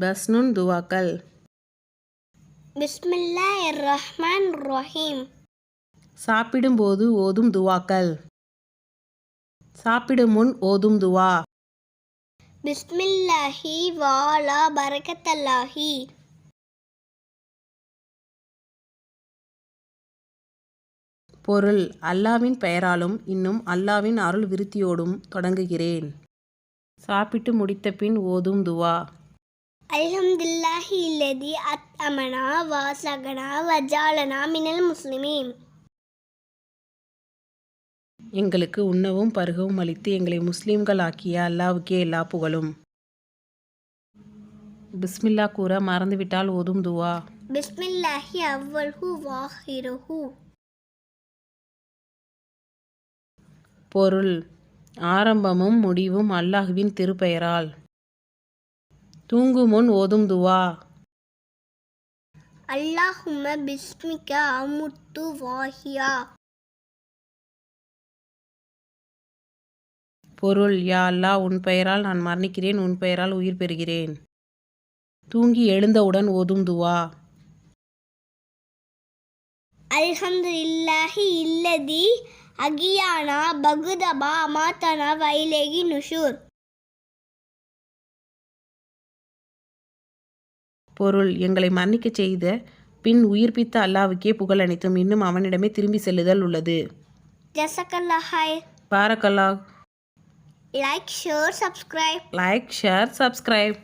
பஸ்னுன் துவாக்கள் பிஸ்மில்லாஹிர் ரஹ்மான் ரஹீம் சாப்பிடும்போது ஓதும் துவாக்கள் சாப்பிடும் முன் ஓதும் துவா. பிஸ்மில்லாஹி வாலா பரக்கத்தல்லாஹி பொருள் அல்லாவின் பெயராலும் இன்னும் அல்லாவின் அருள் விருத்தியோடும் தொடங்குகிறேன். சாப்பிட்டு முடித்த பின் ஓதும் துவா. அல்ஹம்துலில்லாஹி இல்லதி அத் அமனா வாசகனா வஜாலனா மினல் முஸ்லிமீன் எங்களுக்கு உண்ணவும் பருகவும் அளித்து எங்களை முஸ்லீம்கள் ஆக்கிய அல்லாவுக்கே எல்லா புகழும். பிஸ்மில்லா கூற மறந்துவிட்டால் ஓதும் துவா. பிஸ்மில்லாஹி அவ்வல்ஹு வாஹிருஹு பொருள் ஆரம்பமும் முடிவும் அல்லாஹுவின் திருப்பெயரால். தூங்கும் முன் ஓதும் துவா. அல்லாஹும்ம பிஸ்மிக அமுத்து வாஹியா. பொருள் யா அல்லாஹ் உன் பெயரால் நான் மரணிக்கிறேன் உன் பெயரால் உயிர் பெறுகிறேன். தூங்கி எழுந்தவுடன் ஓதும் துவா. அல்ஹம்துலில்லாஹி இல்லதி அகியானா பகுதபா அமாத்தனா வைலேகி நுஷூர். பொருள் எங்களை மன்னிக்கச் செய்த பின் உயிர்ப்பித்த அல்லாவுக்கே புகழ் அனைத்தும் இன்னும் அவனிடமே திரும்பி செல்லுதல் உள்ளது. ஜசக்கல்லாஹாய் பாரக்கல்லா like share subscribe like share subscribe